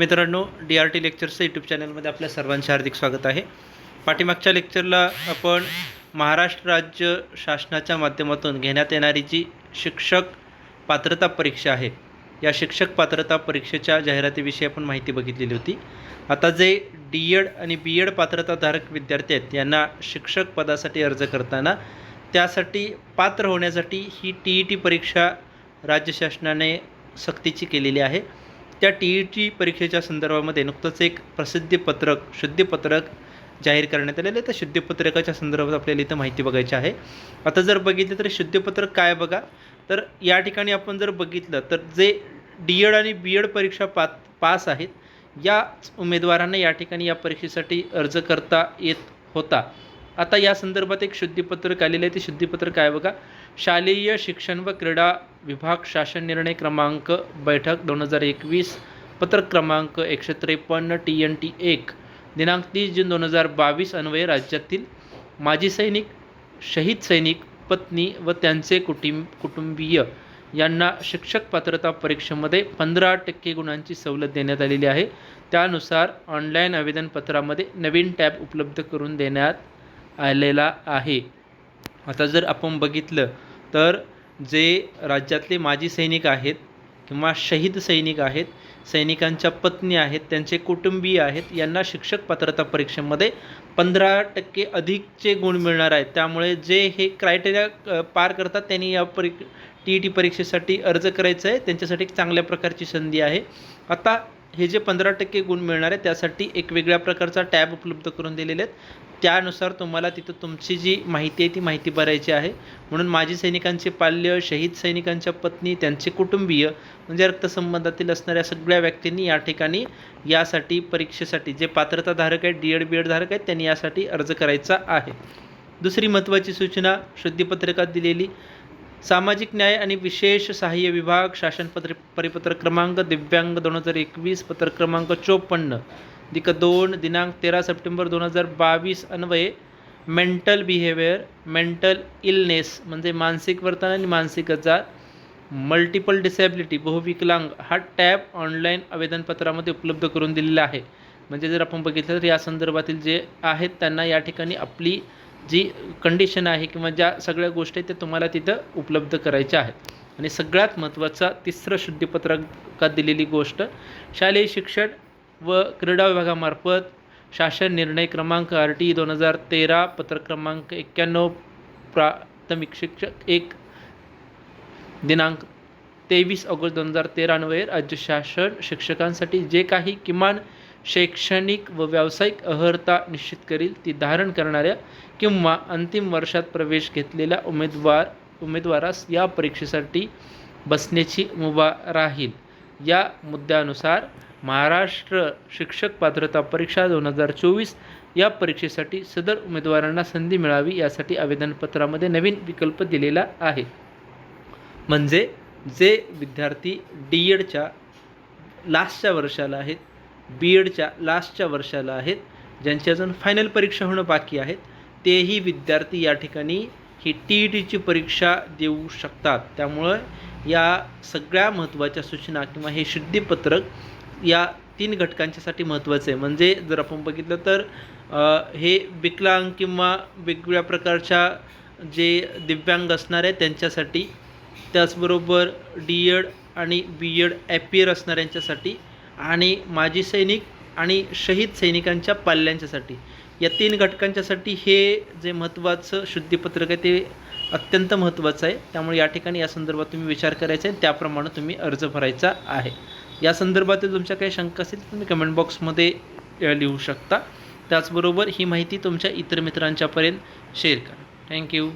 मित्रांनो D R T लेक्चर्सचं YouTube चॅनलमध्ये आपल्या सर्वांचे हार्दिक स्वागत आहे. पाठीमागच्या लेक्चरला आपण महाराष्ट्र राज्य शासनाच्या माध्यमातून घेण्यात येणारी जी शिक्षक पात्रता परीक्षा आहे या शिक्षक पात्रता परीक्षेच्या जाहिरातीविषयी आपण माहिती बघितलेली होती. आता जे डी एड आणि बी एड पात्रताधारक विद्यार्थी आहेत यांना शिक्षक पदासाठी अर्ज करताना त्यासाठी पात्र होण्यासाठी ही टी ई टी परीक्षा राज्य शासनाने सक्तीची केलेली आहे. त्या टी ई टी परीक्षेच्या संदर्भामध्ये नुकतंच एक प्रसिद्धीपत्रक शुद्धीपत्रक जाहीर करण्यात आलेलं आहे. त्या शुद्धीपत्रकाच्या संदर्भात आपल्याला इथं माहिती बघायची आहे. आता जर बघितलं तर शुद्धीपत्रक काय बघा? तर या ठिकाणी आपण जर बघितलं तर जे डी एड आणि बी एड परीक्षा पा पास आहेत या उमेदवारांना या ठिकाणी या परीक्षेसाठी अर्ज करता येत होता. आता या संदर्भात एक शुद्धीपत्रक आलेलं आहे. ते शुद्धीपत्रक काय बघा? शालेय शिक्षण व क्रीडा विभाग शासन निर्णय क्रमांक बैठक दोन हजार एकवीस पत्रक क्रमांक एकशे त्रेपन्न टी एन टी एक दिनांक तीस जून दोन हजार बावीस अन्वये राज्यातील माजी सैनिक शहीद सैनिक पत्नी व त्यांचे कुटुंब कुटुंबीय यांना शिक्षक पात्रता परीक्षेमध्ये पंधरा टक्के गुणांची सवलत देण्यात आलेली आहे. त्यानुसार ऑनलाईन आवेदनपत्रामध्ये नवीन टॅब उपलब्ध करून देण्यात आलेला आहे. आता जर आपण बघितलं तर जे राज्यातले माजी सैनिक आहेत किंवा शहीद सैनिक आहेत सैनिकांच्या पत्नी आहेत त्यांचे कुटुंबीय आहेत यांना शिक्षक पात्रता परीक्षेमध्ये पंधरा टक्के अधिकचे गुण मिळणार आहेत. त्यामुळे जे हे क्रायटेरिया पार करतात त्यांनी या परी टी ई टी परीक्षेसाठी अर्ज करायचं आहे. त्यांच्यासाठी एक चांगल्या प्रकारची संधी आहे. आता हे जे पंधरा टक्के गुण मिळणार आहे त्यासाठी एक वेगळ्या प्रकारचा टॅब उपलब्ध करून दिलेले आहेत. त्यानुसार तुम्हाला तिथं तुमची जी माहिती आहे ती माहिती भरायची आहे. म्हणून माजी सैनिकांचे पाल्य शहीद सैनिकांच्या पत्नी त्यांचे कुटुंबीय म्हणजे रक्तसंबंधातील असणाऱ्या सगळ्या व्यक्तींनी या ठिकाणी यासाठी परीक्षेसाठी जे पात्रताधारक आहेत डी एड बी एड धारक आहेत त्यांनी यासाठी अर्ज करायचा आहे. दुसरी महत्त्वाची सूचना शुद्धीपत्रकात दिलेली सामाजिक न्याय आणि विशेष सहाय्य विभाग शासनपत्र परिपत्र क्रमांक दिव्यांग दोन हजार एकवीस पत्र क्रमांक चोपन्न दिक दोन दिनांक तेरा सप्टेंबर दोन हजार बावीस अन्वये मेंटल बिहेवियर मेंटल इलनेस म्हणजे मानसिक वर्तन आणि मानसिक आजार मल्टिपल डिसॅबिलिटी बहुविकलांग हा टॅब ऑनलाईन आवेदनपत्रामध्ये उपलब्ध करून दिलेला आहे. म्हणजे जर आपण बघितलं तर या संदर्भातील जे आहेत त्यांना या ठिकाणी आपली जी कंडिशन आहे किंवा ज्या सगळ्या गोष्टी आहेत त्या तुम्हाला तिथं उपलब्ध करायच्या आहेत. आणि सगळ्यात महत्त्वाचा तिसरं शुद्धीपत्रकात दिलेली गोष्ट शालेय शिक्षण व क्रीडा विभागामार्फत शासन निर्णय क्रमांक आर टी दोन हजार तेरा पत्र क्रमांक एक्क्याण्णव प्राथमिक शिक्षक एक दिनांक तेवीस ऑगस्ट दोन हजार तेरानवर राज्य शासन शिक्षकांसाठी जे काही किमान शैक्षणिक व व्यावसायिक अर्हता निश्चित करील ती धारण करणाऱ्या किंवा अंतिम वर्षात प्रवेश घेतलेल्या उमेदवार उमेदवारास या परीक्षेसाठी बसण्याची मुभा राहील. या मुद्द्यानुसार महाराष्ट्र शिक्षक पात्रता परीक्षा दोन हजार चोवीस या परीक्षेसाठी सदर उमेदवारांना संधी मिळावी यासाठी आवेदनपत्रामध्ये नवीन विकल्प दिलेला आहे. म्हणजे जे विद्यार्थी डी एडच्या लास्टच्या वर्षाला आहेत बी एडच्या लास्टच्या वर्षाला आहेत. ज्यांची अजून फायनल परीक्षा होणं बाकी आहेत. तेही विद्यार्थी या ठिकाणी ही टी ई टीची परीक्षा देऊ शकतात. त्यामुळं या सगळ्या महत्त्वाच्या सूचना किंवा हे शुद्धीपत्रक या तीन घटकांच्यासाठी महत्त्वाचं आहे. म्हणजे जर आपण बघितलं तर हे विकलांग किंवा वेगवेगळ्या प्रकारच्या जे दिव्यांग असणार आहे त्यांच्यासाठी त्याचबरोबर डी एड आणि बी एड ॲपियर असणाऱ्यांच्यासाठी आणि माजी सैनिक आणि शहीद सैनिकांच्या पाल्यांच्यासाठी. या तीन घटकांच्यासाठी हे जे महत्त्वाचं शुद्धीपत्रक आहे ते अत्यंत महत्त्वाचं आहे. त्यामुळे या ठिकाणी या संदर्भात तुम्ही विचार करायचा आहे. त्याप्रमाणे तुम्ही अर्ज भरायचा आहे. या संदर्भातील तुमच्या काही शंका असतील तर तुम्ही कमेंट बॉक्समध्ये लिहू शकता. त्याचबरोबर ही माहिती तुमच्या इतर मित्रांच्यापर्यंत शेअर करा. थँक्यू